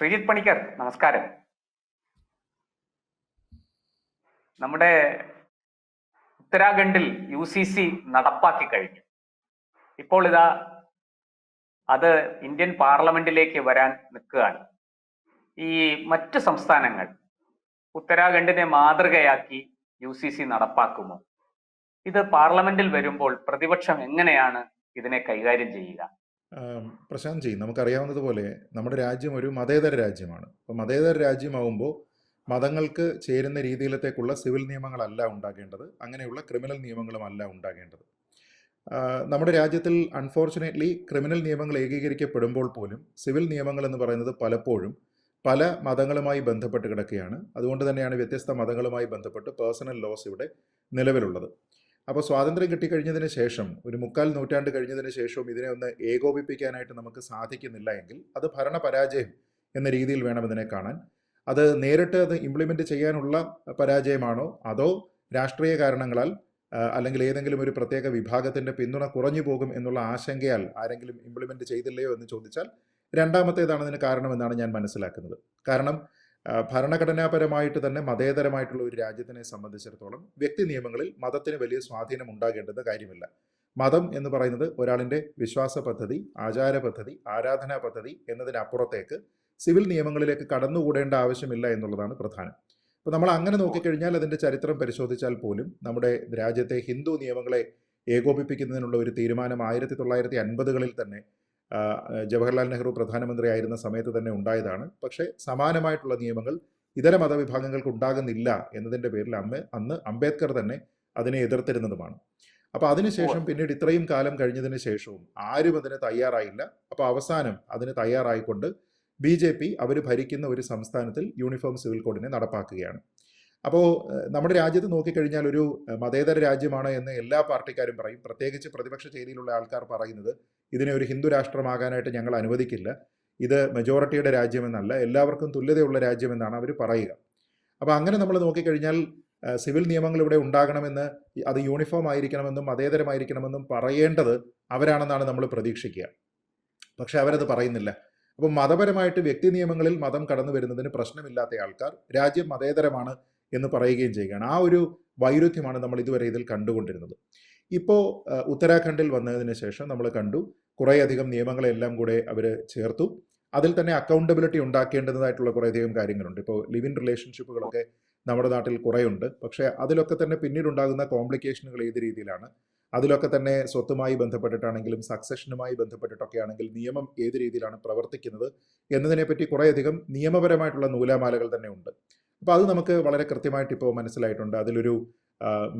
ശ്രീജിത്ത് പണിക്കർ നമസ്കാരം. നമ്മുടെ ഉത്തരാഖണ്ഡിൽ യു സി സി നടപ്പാക്കി കഴിഞ്ഞു. ഇപ്പോൾ ഇതാ അത് ഇന്ത്യൻ പാർലമെന്റിലേക്ക് വരാൻ നിൽക്കുകയാണ്. ഈ മറ്റ് സംസ്ഥാനങ്ങൾ ഉത്തരാഖണ്ഡിനെ മാതൃകയാക്കി യു സി സി നടപ്പാക്കുമോ? ഇത് പാർലമെന്റിൽ വരുമ്പോൾ പ്രതിപക്ഷം എങ്ങനെയാണ് ഇതിനെ കൈകാര്യം ചെയ്യുക? പ്രശാന്ത് ജി നമുക്കറിയാവുന്നതുപോലെ നമ്മുടെ രാജ്യം ഒരു മതേതര രാജ്യമാണ്. അപ്പോൾ മതേതര രാജ്യമാവുമ്പോൾ മതങ്ങൾക്ക് ചേരുന്ന രീതിയിലത്തേക്കുള്ള സിവിൽ നിയമങ്ങളല്ല ഉണ്ടാകേണ്ടത്. അങ്ങനെയുള്ള ക്രിമിനൽ നിയമങ്ങളുമല്ല ഉണ്ടാകേണ്ടത്. നമ്മുടെ രാജ്യത്തിൽ അൺഫോർച്ചുനേറ്റ്ലി ക്രിമിനൽ നിയമങ്ങൾ ഏകീകരിക്കപ്പെടുമ്പോൾ പോലും സിവിൽ നിയമങ്ങൾ എന്ന് പറയുന്നത് പലപ്പോഴും പല മതങ്ങളുമായി ബന്ധപ്പെട്ട് കിടക്കുകയാണ്. അതുകൊണ്ട് തന്നെയാണ് വ്യത്യസ്ത മതങ്ങളുമായി ബന്ധപ്പെട്ട് പേഴ്സണൽ ലോസ് ഇവിടെ നിലവിലുള്ളത്. അപ്പോൾ സ്വാതന്ത്ര്യം കിട്ടിക്കഴിഞ്ഞതിന് ശേഷം ഒരു മുക്കാൽ നൂറ്റാണ്ട് കഴിഞ്ഞതിന് ശേഷവും ഇതിനെ ഒന്ന് ഏകോപിപ്പിക്കാനായിട്ട് നമുക്ക് സാധിക്കുന്നില്ല എങ്കിൽ അത് ഭരണപരാജയം എന്ന രീതിയിൽ വേണം ഇതിനെ കാണാൻ. അത് നേരിട്ട് അത് ഇംപ്ലിമെന്റ് ചെയ്യാനുള്ള പരാജയമാണോ? അതോ രാഷ്ട്രീയ കാരണങ്ങളാൽ അല്ലെങ്കിൽ ഏതെങ്കിലും ഒരു പ്രത്യേക വിഭാഗത്തിന്റെ പിന്തുണ കുറഞ്ഞു പോകും എന്നുള്ള ആശങ്കയാൽ ആരെങ്കിലും ഇംപ്ലിമെന്റ് ചെയ്തില്ലയോ എന്ന് ചോദിച്ചാൽ രണ്ടാമത്തേതാണ് ഇതിന് കാരണമെന്നാണ് ഞാൻ മനസ്സിലാക്കുന്നത്. കാരണം ഭരണഘടനാപരമായിട്ട് തന്നെ മതേതരമായിട്ടുള്ള ഒരു രാജ്യത്തിനെ സംബന്ധിച്ചിടത്തോളം വ്യക്തി നിയമങ്ങളിൽ മതത്തിന് വലിയ സ്വാധീനം ഉണ്ടാകേണ്ടത് കാര്യമില്ല. മതം എന്ന് പറയുന്നത് ഒരാളിന്റെ വിശ്വാസ പദ്ധതി ആചാര പദ്ധതി ആരാധനാ പദ്ധതി എന്നതിനപ്പുറത്തേക്ക് സിവിൽ നിയമങ്ങളിലേക്ക് കടന്നുകൂടേണ്ട ആവശ്യമില്ല എന്നുള്ളതാണ് പ്രധാനം. അപ്പോൾ നമ്മൾ അങ്ങനെ നോക്കിക്കഴിഞ്ഞാൽ അതിന്റെ ചരിത്രം പരിശോധിച്ചാൽ പോലും നമ്മുടെ രാജ്യത്തെ ഹിന്ദു നിയമങ്ങളെ ഏകോപിപ്പിക്കുന്നതിനുള്ള ഒരു തീരുമാനം ആയിരത്തി തൊള്ളായിരത്തി അൻപതുകളിൽ തന്നെ ജവഹർലാൽ നെഹ്റു പ്രധാനമന്ത്രിയായിരുന്ന സമയത്ത് തന്നെ ഉണ്ടായതാണ്. പക്ഷേ സമാനമായിട്ടുള്ള നിയമങ്ങൾ ഇതര മതവിഭാഗങ്ങൾക്ക് ഉണ്ടാകുന്നില്ല എന്നതിന്റെ പേരിൽ അമ്മ അന്ന് അംബേദ്കർ തന്നെ അതിനെ എതിർത്തിരുന്നതുമാണ്. അപ്പോൾ അതിനുശേഷം പിന്നീട് ഇത്രയും കാലം കഴിഞ്ഞതിന് ശേഷവും ആരും അതിന് തയ്യാറായില്ല. അപ്പോൾ അവസാനം അതിന് തയ്യാറായിക്കൊണ്ട് ബി ജെ പി അവർ ഭരിക്കുന്ന ഒരു സംസ്ഥാനത്തിൽ യൂണിഫോം സിവിൽ കോഡിനെ നടപ്പാക്കുകയാണ്. അപ്പോൾ നമ്മുടെ രാജ്യത്ത് നോക്കിക്കഴിഞ്ഞാൽ ഒരു മതേതര രാജ്യമാണ് എന്ന് എല്ലാ പാർട്ടിക്കാരും പറയും. പ്രത്യേകിച്ച് പ്രതിപക്ഷ ചേരിയിലുള്ള ആൾക്കാർ പറയുന്നത് ഇതിനെ ഒരു ഹിന്ദു രാഷ്ട്രമാകാനായിട്ട് ഞങ്ങൾ അനുവദിക്കില്ല. ഇത് മെജോറിറ്റിയുടെ രാജ്യമെന്നല്ല എല്ലാവർക്കും തുല്യതയുള്ള രാജ്യമെന്നാണ് അവർ പറയുക. അപ്പോൾ അങ്ങനെ നമ്മൾ നോക്കിക്കഴിഞ്ഞാൽ സിവിൽ നിയമങ്ങൾ ഇവിടെ ഉണ്ടാകണമെന്ന് അത് യൂണിഫോം ആയിരിക്കണമെന്നും മതേതരമായിരിക്കണമെന്നും പറയേണ്ടത് അവരാണെന്നാണ് നമ്മൾ പ്രതീക്ഷിക്കുക. പക്ഷെ അവരത് പറയുന്നില്ല. അപ്പോൾ മതപരമായിട്ട് വ്യക്തി നിയമങ്ങളിൽ മതം കടന്നു വരുന്നതിന് പ്രശ്നമില്ലാത്ത ആൾക്കാർ രാജ്യം മതേതരമാണ് എന്ന് പറയുകയും ചെയ്യുകയാണ്. ആ ഒരു വൈരുദ്ധ്യമാണ് നമ്മൾ ഇതുവരെ ഇതിൽ കണ്ടുകൊണ്ടിരുന്നത്. ഇപ്പോൾ ഉത്തരാഖണ്ഡിൽ വന്നതിന് ശേഷം നമ്മൾ കണ്ടു കുറേയധികം നിയമങ്ങളെല്ലാം കൂടെ അവർ ചേർത്തു. അതിൽ തന്നെ അക്കൗണ്ടബിലിറ്റി ഉണ്ടാക്കേണ്ടതായിട്ടുള്ള കുറേയധികം കാര്യങ്ങളുണ്ട്. ഇപ്പോൾ ലിവ് ഇൻ റിലേഷൻഷിപ്പുകളൊക്കെ നമ്മുടെ നാട്ടിൽ കുറേയുണ്ട്. പക്ഷേ അതിലൊക്കെ തന്നെ പിന്നീടുണ്ടാകുന്ന കോംപ്ലിക്കേഷനുകൾ ഏത് രീതിയിലാണ്? അതിലൊക്കെ തന്നെ സ്വത്തുമായി ബന്ധപ്പെട്ടിട്ടാണെങ്കിലും സക്സഷനുമായി ബന്ധപ്പെട്ടിട്ടൊക്കെ ആണെങ്കിൽ നിയമം ഏത് രീതിയിലാണ് പ്രവർത്തിക്കുന്നത്? എന്നതിനെപ്പറ്റി കുറേയധികം നിയമപരമായിട്ടുള്ള നൂലാമാലകൾ തന്നെ ഉണ്ട്. അപ്പോൾ അത് നമുക്ക് വളരെ കൃത്യമായിട്ട് ഇപ്പോൾ മനസ്സിലായിട്ടുണ്ട്. അതിലൊരു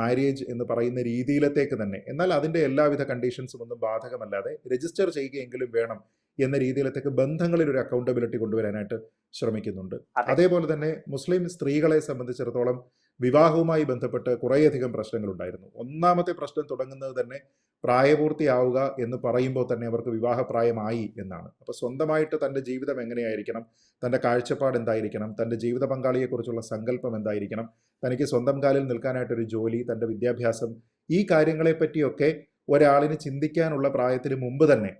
മാരേജ് എന്ന് പറയുന്ന രീതിയിലത്തേക്ക് തന്നെ. എന്നാൽ അതിന്റെ എല്ലാവിധ കണ്ടീഷൻസും ഒന്നും ബാധകമല്ലാതെ രജിസ്റ്റർ ചെയ്യുകയെങ്കിലും വേണം എന്ന രീതിയിലത്തേക്ക് ബന്ധങ്ങളിൽ ഒരു അക്കൗണ്ടബിലിറ്റി കൊണ്ടുവരാനായിട്ട് ശ്രമിക്കുന്നുണ്ട്. അതേപോലെ തന്നെ മുസ്ലിം സ്ത്രീകളെ സംബന്ധിച്ചിടത്തോളം വിവാഹവുമായി ബന്ധപ്പെട്ട് കുറേയധികം പ്രശ്നങ്ങളുണ്ടായിരുന്നു. ഒന്നാമത്തെ പ്രശ്നം തുടങ്ങുന്നത് തന്നെ പ്രായപൂർത്തിയാവുക എന്ന് പറയുമ്പോൾ തന്നെ അവർക്ക് വിവാഹപ്രായമായി എന്നാണ്. അപ്പോൾ സ്വന്തമായിട്ട് തന്റെ ജീവിതം എങ്ങനെയായിരിക്കണം? തന്റെ കാഴ്ചപ്പാട് എന്തായിരിക്കണം? തന്റെ ജീവിത പങ്കാളിയെക്കുറിച്ചുള്ള സങ്കല്പം എന്തായിരിക്കണം? തനിക്ക് സ്വന്തം കാലിൽ നിൽക്കാനായിട്ടൊരു ജോലി തന്റെ വിദ്യാഭ്യാസം ഈ കാര്യങ്ങളെപ്പറ്റിയൊക്കെ ഒരാളിന് ചിന്തിക്കാനുള്ള പ്രായത്തിന് മുമ്പ് തന്നെ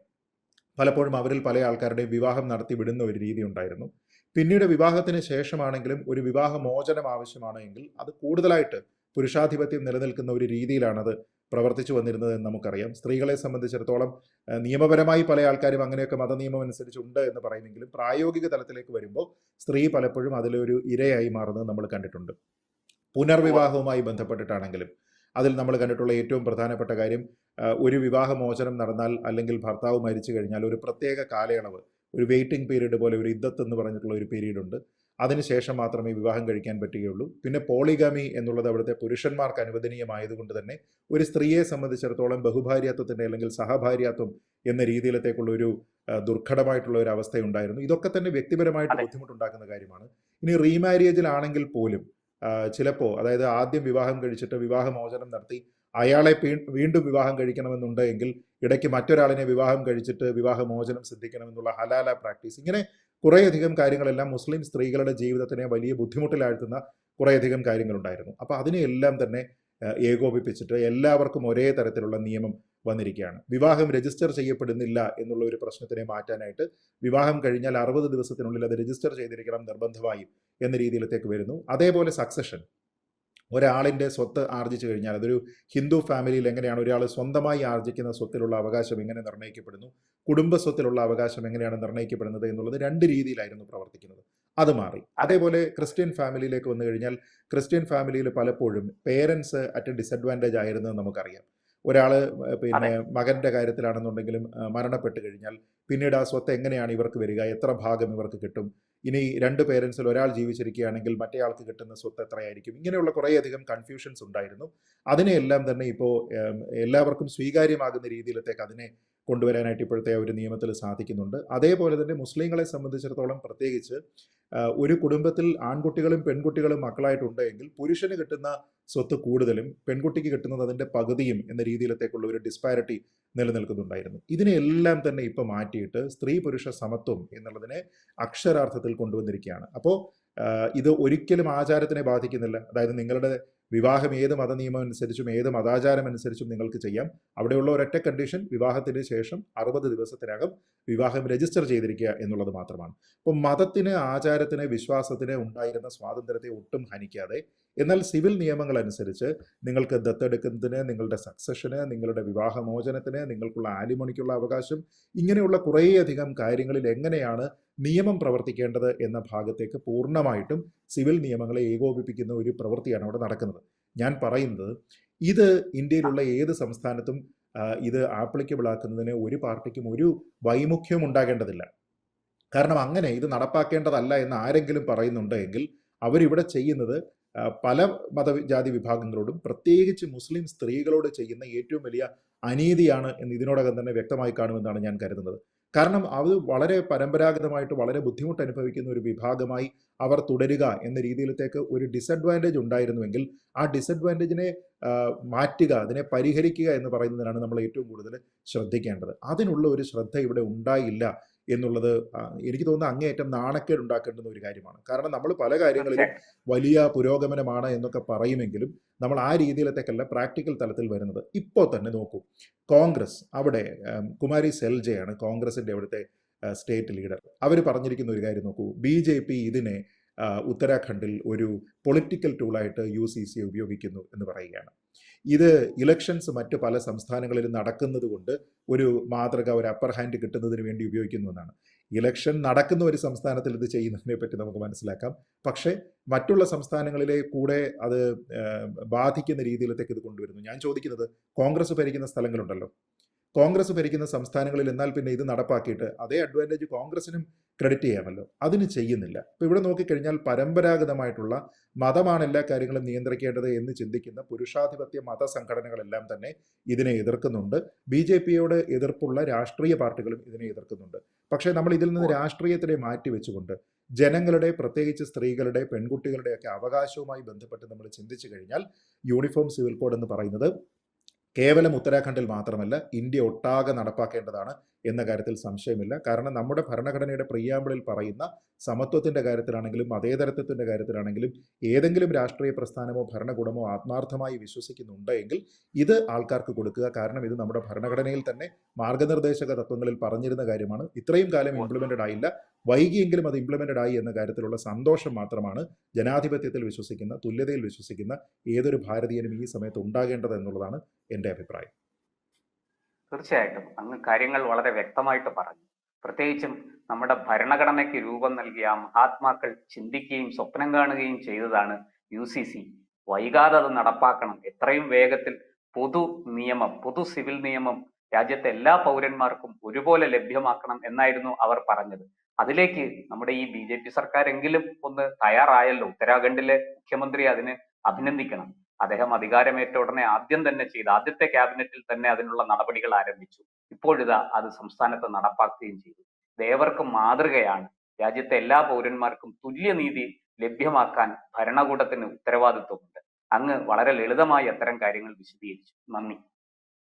പലപ്പോഴും അവരിൽ പല ആൾക്കാരുടെയും വിവാഹം നടത്തി വിടുന്ന ഒരു രീതി ഉണ്ടായിരുന്നു. പിന്നീട് വിവാഹത്തിന് ശേഷമാണെങ്കിലും ഒരു വിവാഹ മോചനം ആവശ്യമാണ് എങ്കിൽ അത് കൂടുതലായിട്ട് പുരുഷാധിപത്യം നിലനിൽക്കുന്ന ഒരു രീതിയിലാണത് പ്രവർത്തിച്ചു വന്നിരുന്നത് എന്ന് നമുക്കറിയാം. സ്ത്രീകളെ സംബന്ധിച്ചിടത്തോളം നിയമപരമായി പല ആൾക്കാരും അങ്ങനെയൊക്കെ മതനിയമം അനുസരിച്ചുണ്ട് എന്ന് പറയുമെങ്കിലും പ്രായോഗിക തലത്തിലേക്ക് വരുമ്പോൾ സ്ത്രീ പലപ്പോഴും അതിലൊരു ഇരയായി മാറുന്നത് നമ്മൾ കണ്ടിട്ടുണ്ട്. പുനർവിവാഹവുമായി ബന്ധപ്പെട്ടിട്ടാണെങ്കിലും അതിൽ നമ്മൾ കണ്ടിട്ടുള്ള ഏറ്റവും പ്രധാനപ്പെട്ട കാര്യം ഒരു വിവാഹമോചനം നടന്നാൽ അല്ലെങ്കിൽ ഭർത്താവ് മരിച്ചു കഴിഞ്ഞാൽ ഒരു പ്രത്യേക കാലയളവ് ഒരു വെയിറ്റിംഗ് പീരീഡ് പോലെ ഒരു ഇദ്ദത്ത് എന്ന് പറഞ്ഞിട്ടുള്ള ഒരു പീരീഡ് ഉണ്ട്. അതിനുശേഷം മാത്രമേ വിവാഹം കഴിക്കാൻ പറ്റുകയുള്ളൂ. പിന്നെ പോളിഗാമി എന്നുള്ളത് അവിടുത്തെ പുരുഷന്മാർക്ക് അനുവദനീയമായതുകൊണ്ട് തന്നെ ഒരു സ്ത്രീയെ സംബന്ധിച്ചിടത്തോളം ബഹുഭാര്യാത്വത്തിന്റെ അല്ലെങ്കിൽ സഹഭാര്യാത്വം എന്ന രീതിയിലത്തേക്കുള്ള ഒരു ദുർഘടമായിട്ടുള്ള ഒരു അവസ്ഥയുണ്ടായിരുന്നു. ഇതൊക്കെ തന്നെ വ്യക്തിപരമായിട്ട്. ബുദ്ധിമുട്ടുണ്ടാക്കുന്ന കാര്യമാണ്. ഇനി റീമാരേജിലാണെങ്കിൽ പോലും ചിലപ്പോൾ അതായത് ആദ്യം വിവാഹം കഴിച്ചിട്ട് വിവാഹമോചനം നടത്തി അയാളെ വീണ്ടും വിവാഹം കഴിക്കണമെന്നുണ്ട് എങ്കിൽ ഇടയ്ക്ക് മറ്റൊരാളിനെ വിവാഹം കഴിച്ചിട്ട് വിവാഹമോചനം സിദ്ധിക്കണമെന്നുള്ള ഹലാല പ്രാക്ടീസ്. ഇങ്ങനെ കുറേയധികം കാര്യങ്ങളെല്ലാം മുസ്ലിം സ്ത്രീകളുടെ ജീവിതത്തിനെ വലിയ ബുദ്ധിമുട്ടിലാഴ്ത്തുന്ന കുറേയധികം കാര്യങ്ങളുണ്ടായിരുന്നു. അപ്പോൾ അതിനെയെല്ലാം തന്നെ ഏകോപിപ്പിച്ചിട്ട് എല്ലാവർക്കും ഒരേ തരത്തിലുള്ള നിയമം വന്നിരിക്കുകയാണ്. വിവാഹം രജിസ്റ്റർ ചെയ്യപ്പെടുന്നില്ല എന്നുള്ള ഒരു പ്രശ്നത്തിനെ മാറ്റാനായിട്ട് വിവാഹം കഴിഞ്ഞാൽ അറുപത് ദിവസത്തിനുള്ളിൽ അത് രജിസ്റ്റർ ചെയ്തിരിക്കണം നിർബന്ധമായും എന്ന രീതിയിലത്തേക്ക് വരുന്നു. അതേപോലെ സക്സഷൻ. ഒരാളിന്റെ സ്വത്ത് ആർജിച്ചു കഴിഞ്ഞാൽ അതൊരു ഹിന്ദു ഫാമിലിയിൽ എങ്ങനെയാണ് ഒരാൾ സ്വന്തമായി ആർജിക്കുന്ന സ്വത്തിലുള്ള അവകാശം എങ്ങനെ നിർണയിക്കപ്പെടുന്നു കുടുംബ സ്വത്തിലുള്ള അവകാശം എങ്ങനെയാണ് നിർണയിക്കപ്പെടുന്നത് എന്നുള്ളത് രണ്ട് രീതിയിലായിരുന്നു പ്രവർത്തിക്കുന്നത്. അത് മാറി. അതേപോലെ ക്രിസ്ത്യൻ ഫാമിലിയിലേക്ക് വന്നു കഴിഞ്ഞാൽ ക്രിസ്ത്യൻ ഫാമിലിയിൽ പലപ്പോഴും പേരൻസ് അറ്റ് ഡിസഡ്വാന്റേജ് ആയിരുന്നത് നമുക്കറിയാം. ഒരാൾ പിന്നെ മകന്റെ കാര്യത്തിലാണെന്നുണ്ടെങ്കിലും മരണപ്പെട്ട് കഴിഞ്ഞാൽ പിന്നീട് ആ സ്വത്ത് എങ്ങനെയാണ് ഇവർക്ക് വരിക എത്ര ഭാഗം ഇവർക്ക് കിട്ടും ഇനി രണ്ട് പേരൻസിൽ ഒരാൾ ജീവിച്ചിരിക്കുകയാണെങ്കിൽ മറ്റേയാൾക്ക് കിട്ടുന്ന സ്വത്ത് എത്രയായിരിക്കും? ഇങ്ങനെയുള്ള കുറേയധികം കൺഫ്യൂഷൻസ് ഉണ്ടായിരുന്നു. അതിനെയെല്ലാം തന്നെ ഇപ്പോൾ എല്ലാവർക്കും സ്വീകാര്യമാകുന്ന രീതിയിലത്തേക്ക് അതിനെ കൊണ്ടുവരാനായിട്ട് ഇപ്പോഴത്തെ ഒരു നിയമത്തിൽ സാധിക്കുന്നുണ്ട്. അതേപോലെ തന്നെ മുസ്ലിങ്ങളെ സംബന്ധിച്ചിടത്തോളം പ്രത്യേകിച്ച് ഒരു കുടുംബത്തിൽ ആൺകുട്ടികളും പെൺകുട്ടികളും മക്കളായിട്ടുണ്ട് എങ്കിൽ പുരുഷന് കിട്ടുന്ന സ്വത്ത് കൂടുതലും പെൺകുട്ടിക്ക് കിട്ടുന്നത് അതിന്റെ പകുതിയും എന്ന രീതിയിലത്തേക്കുള്ള ഒരു ഡിസ്പാരിറ്റി നിലനിൽക്കുന്നുണ്ടായിരുന്നു. ഇതിനെയെല്ലാം തന്നെ ഇപ്പോൾ മാറ്റിയിട്ട് സ്ത്രീ പുരുഷ സമത്വം എന്നുള്ളതിനെ അക്ഷരാർത്ഥത്തിൽ കൊണ്ടുവന്നിരിക്കുകയാണ്. അപ്പോൾ ഇത് ഒരിക്കലും ആചാരത്തിനെ ബാധിക്കുന്നില്ല. അതായത് നിങ്ങളുടെ വിവാഹം ഏത് മതനിയമം അനുസരിച്ചും ഏത് മതാചാരം അനുസരിച്ചും നിങ്ങൾക്ക് ചെയ്യാം. അവിടെയുള്ള ഒരൊറ്റ കണ്ടീഷൻ വിവാഹത്തിന് ശേഷം അറുപത് ദിവസത്തിനകം വിവാഹം രജിസ്റ്റർ ചെയ്തിരിക്കുക എന്നുള്ളത് മാത്രമാണ്. അപ്പോൾ മതത്തിന് ആചാരത്തിന് വിശ്വാസത്തിന് ഉണ്ടായിരുന്ന സ്വാതന്ത്ര്യത്തെ ഒട്ടും ഹനിക്കാതെ എന്നാൽ സിവിൽ നിയമങ്ങൾ അനുസരിച്ച് നിങ്ങൾക്ക് ദത്തെടുക്കുന്നതിന് നിങ്ങളുടെ സക്സഷന് നിങ്ങളുടെ വിവാഹമോചനത്തിന് നിങ്ങൾക്കുള്ള ആലിമണിക്കുള്ള അവകാശം ഇങ്ങനെയുള്ള കുറേയധികം കാര്യങ്ങളിൽ എങ്ങനെയാണ് നിയമം പ്രവർത്തിക്കേണ്ടത് എന്ന ഭാഗത്തേക്ക് പൂർണമായിട്ടും സിവിൽ നിയമങ്ങളെ ഏകോപിപ്പിക്കുന്ന ഒരു പ്രവൃത്തിയാണ് അവിടെ നടക്കുന്നത്. ഞാൻ പറയുന്നത് ഇത് ഇന്ത്യയിലുള്ള ഏത് സംസ്ഥാനത്തും ഇത് ആപ്ലിക്കബിൾ ആക്കുന്നതിന് ഒരു പാർട്ടിക്കും ഒരു വൈമുഖ്യവും ഉണ്ടാകേണ്ടതില്ല. കാരണം അങ്ങനെ ഇത് നടപ്പാക്കേണ്ടതല്ല എന്ന് ആരെങ്കിലും പറയുന്നുണ്ടെങ്കിൽ അവരിവിടെ ചെയ്യുന്നത് പല മതജാതി വിഭാഗങ്ങളോടും പ്രത്യേകിച്ച് മുസ്ലിം സ്ത്രീകളോട് ചെയ്യുന്ന ഏറ്റവും വലിയ അനീതിയാണ് എന്ന് ഇതിനോടകം തന്നെ വ്യക്തമായി കാണുമെന്നാണ് ഞാൻ കരുതുന്നത്. കാരണം അത് വളരെ പരമ്പരാഗതമായിട്ട് വളരെ ബുദ്ധിമുട്ട് അനുഭവിക്കുന്ന ഒരു വിഭാഗമായി അവർ തുടരുക എന്ന രീതിയിലത്തേക്ക് ഒരു ഡിസഡ്വാന്റേജ് ഉണ്ടായിരുന്നുവെങ്കിൽ ആ ഡിസഡ്വാന്റേജിനെ മാറ്റുക അതിനെ പരിഹരിക്കുക എന്ന് പറയുന്നതിനാണ് നമ്മൾ ഏറ്റവും കൂടുതൽ ശ്രദ്ധിക്കേണ്ടത്. അതിനുള്ള ഒരു ശ്രദ്ധ ഇവിടെ ഉണ്ടായില്ല. എന്നുള്ളത് എനിക്ക് തോന്നുന്ന അങ്ങേയറ്റം നാണക്കേട് ഉണ്ടാക്കേണ്ടുന്ന ഒരു കാര്യമാണ്. കാരണം നമ്മൾ പല കാര്യങ്ങളിലും വലിയ പുരോഗമനമാണ് എന്നൊക്കെ പറയുമെങ്കിലും നമ്മൾ ആ രീതിയിലത്തേക്കല്ല പ്രാക്ടിക്കൽ തലത്തിൽ വരുന്നത്. ഇപ്പോൾ തന്നെ നോക്കൂ. കോൺഗ്രസ് അവിടെ കുമാരി സെൽജയാണ് കോൺഗ്രസിന്റെ അവിടുത്തെ സ്റ്റേറ്റ് ലീഡർ. അവർ പറഞ്ഞിരിക്കുന്ന ഒരു കാര്യം നോക്കൂ. ബി ജെ പി ഇതിനെ ഉത്തരാഖണ്ഡിൽ ഒരു പൊളിറ്റിക്കൽ ടൂളായിട്ട് യു സി സി ഉപയോഗിക്കുന്നു എന്ന് പറയുകയാണ്. ഇത് ഇലക്ഷൻസ് മറ്റ് പല സംസ്ഥാനങ്ങളിലും നടക്കുന്നത് കൊണ്ട് ഒരു മാതൃക ഒരു അപ്പർ ഹാൻഡ് കിട്ടുന്നതിന് വേണ്ടി ഉപയോഗിക്കുന്നു എന്നാണ്. ഇലക്ഷൻ നടക്കുന്ന ഒരു സംസ്ഥാനത്തിൽ ഇത് ചെയ്യുന്നതിനെ പറ്റി നമുക്ക് മനസ്സിലാക്കാം. പക്ഷേ മറ്റുള്ള സംസ്ഥാനങ്ങളിലെ കൂടെ അത് ബാധിക്കുന്ന രീതിയിലത്തേക്ക് ഇത് കൊണ്ടുവരുന്നു. ഞാൻ ചോദിക്കുന്നത് കോൺഗ്രസ് ഭരിക്കുന്ന സ്ഥലങ്ങളുണ്ടല്ലോ. കോൺഗ്രസ് ഭരിക്കുന്ന സംസ്ഥാനങ്ങളിൽ എന്നാൽ പിന്നെ ഇത് നടപ്പാക്കിയിട്ട് അതേ അഡ്വാന്റേജ് കോൺഗ്രസിനും ക്രെഡിറ്റ് ചെയ്യാമല്ലോ. അതിന് ചെയ്യുന്നില്ല. ഇപ്പോൾ ഇവിടെ നോക്കിക്കഴിഞ്ഞാൽ പരമ്പരാഗതമായിട്ടുള്ള മതമാണ് എല്ലാ കാര്യങ്ങളും നിയന്ത്രിക്കേണ്ടത് എന്ന് ചിന്തിക്കുന്ന പുരുഷാധിപത്യ മത സംഘടനകളെല്ലാം തന്നെ ഇതിനെ എതിർക്കുന്നുണ്ട്. ബി ജെ പിയോട് എതിർപ്പുള്ള രാഷ്ട്രീയ പാർട്ടികളും ഇതിനെ എതിർക്കുന്നുണ്ട്. പക്ഷേ നമ്മൾ ഇതിൽ നിന്ന് രാഷ്ട്രീയത്തിനെ മാറ്റിവെച്ചുകൊണ്ട് ജനങ്ങളുടെ പ്രത്യേകിച്ച് സ്ത്രീകളുടെ പെൺകുട്ടികളുടെയൊക്കെ അവകാശവുമായി ബന്ധപ്പെട്ട് നമ്മൾ ചിന്തിച്ചു കഴിഞ്ഞാൽ യൂണിഫോം സിവിൽ കോഡ് എന്ന് പറയുന്നത് കേവലം ഉത്തരാഖണ്ഡിൽ മാത്രമല്ല ഇന്ത്യ ഒട്ടാകെ നടപ്പാക്കേണ്ടതാണ് എന്ന കാര്യത്തിൽ സംശയമില്ല. കാരണം നമ്മുടെ ഭരണഘടനയുടെ പ്രിയാമ്പിളിൽ പറയുന്ന സമത്വത്തിന്റെ കാര്യത്തിലാണെങ്കിലും മതേതരത്വത്തിന്റെ കാര്യത്തിലാണെങ്കിലും ഏതെങ്കിലും രാഷ്ട്രീയ പ്രസ്ഥാനമോ ഭരണകൂടമോ ആത്മാർത്ഥമായി വിശ്വസിക്കുന്നുണ്ട് എങ്കിൽ ഇത് ആൾക്കാർക്ക് കൊടുക്കുക. കാരണം ഇത് നമ്മുടെ ഭരണഘടനയിൽ തന്നെ മാർഗനിർദ്ദേശക തത്വങ്ങളിൽ പറഞ്ഞിരുന്ന കാര്യമാണ്. ഇത്രയും കാലം ഇംപ്ലിമെന്റഡ് ആയില്ല. വൈകിയെങ്കിലും അത് ഇംപ്ലിമെന്റഡ് ആയി എന്ന കാര്യത്തിലുള്ള സന്തോഷം മാത്രമാണ് ജനാധിപത്യത്തിൽ വിശ്വസിക്കുന്ന തുല്യതയിൽ വിശ്വസിക്കുന്ന ഏതൊരു ഭാരതീയനും ഈ സമയത്ത് ഉണ്ടാകേണ്ടത് എന്നുള്ളതാണ് എന്റെ അഭിപ്രായം. തീർച്ചയായിട്ടും. അങ്ങ് കാര്യങ്ങൾ വളരെ വ്യക്തമായിട്ട് പറഞ്ഞു. പ്രത്യേകിച്ചും നമ്മുടെ ഭരണഘടനയ്ക്ക് രൂപം നൽകിയ മഹാത്മാക്കൾ ചിന്തിക്കുകയും സ്വപ്നം കാണുകയും ചെയ്തതാണ് യു സി സി. വൈകാതെ അത് നടപ്പാക്കണം. എത്രയും വേഗത്തിൽ പൊതു നിയമം പൊതു സിവിൽ നിയമം രാജ്യത്തെ എല്ലാ പൗരന്മാർക്കും ഒരുപോലെ ലഭ്യമാക്കണം എന്നായിരുന്നു അവർ പറഞ്ഞത്. അതിലേക്ക് നമ്മുടെ ഈ ബി ജെ പി സർക്കാരെങ്കിലും ഒന്ന് തയ്യാറായല്ലോ? ഉത്തരാഖണ്ഡിലെ മുഖ്യമന്ത്രി അതിന് അഭിനന്ദിക്കണം. അദ്ദേഹം അധികാരമേറ്റ ഉടനെ ആദ്യം തന്നെ ചെയ്ത് ആദ്യത്തെ ക്യാബിനറ്റിൽ തന്നെ അതിനുള്ള നടപടികൾ ആരംഭിച്ചു. ഇപ്പോഴിതാ അത് സംസ്ഥാനത്ത് നടപ്പാക്കുകയും ചെയ്തു. ദേവർക്കും മാതൃകയാണ്. രാജ്യത്തെ എല്ലാ പൗരന്മാർക്കും തുല്യനീതി ലഭ്യമാക്കാൻ ഭരണകൂടത്തിന് ഉത്തരവാദിത്വമുണ്ട്. അങ്ങ് വളരെ ലളിതമായി അത്തരം കാര്യങ്ങൾ വിശദീകരിച്ചു. നന്ദി.